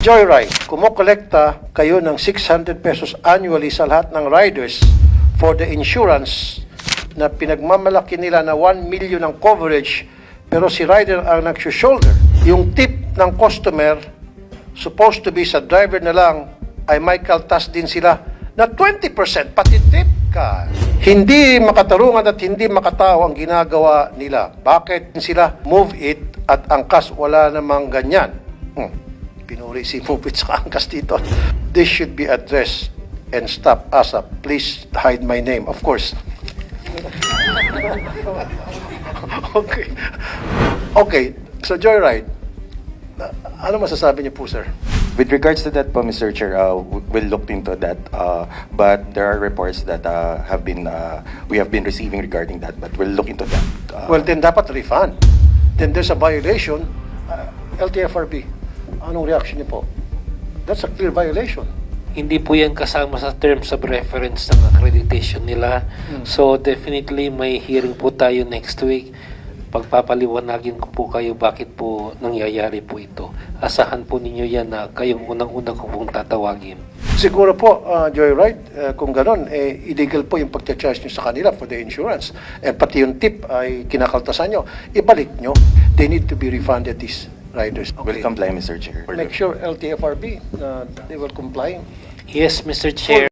Joyride, kumukolekta kayo ng 600 pesos annually sa lahat ng riders for the insurance na pinagmamalaki nila na 1 million ang coverage pero si rider ang nag-shoulder. Yung tip ng customer supposed to be sa driver na lang ay may kaltas din sila na 20% pati tip ka. Hindi makatarungan at hindi makatao ang ginagawa nila. Bakit sila move it at angkas wala namang ganyan? Hmm. Pinuri si move it sa angkas dito. This should be addressed and stop ASAP. Please hide my name, of course. okay. Okay, so Joyride, ano masasabi niyo po, sir? With regards to that po, Mr. Chair, uh, we'll look into that. Uh, but there are reports that uh, have been uh, we have been receiving regarding that. But we'll look into that. Uh, Well, then dapat refund. Then there's a violation. Uh, LTFRB, anong reaction niyo po? That's a clear violation. Hindi po yan kasama sa terms of reference ng accreditation nila. So definitely may hearing po tayo next week. Pagpapaliwanagin ko po kayo bakit po nangyayari po ito. Asahan po ninyo yan na kayong unang-unang ko pong tatawagin. Siguro po, uh, Joyride, uh, kung ganon, eh, illegal po yung pagcha-charge nyo sa kanila for the insurance. And pati yung tip ay kinakaltasan nyo. Ibalik nyo. They need to be refunded, these riders. We'll comply, Mr. Chair. Make sure LTFRB, uh, they will comply. Yes, Mr. Chair.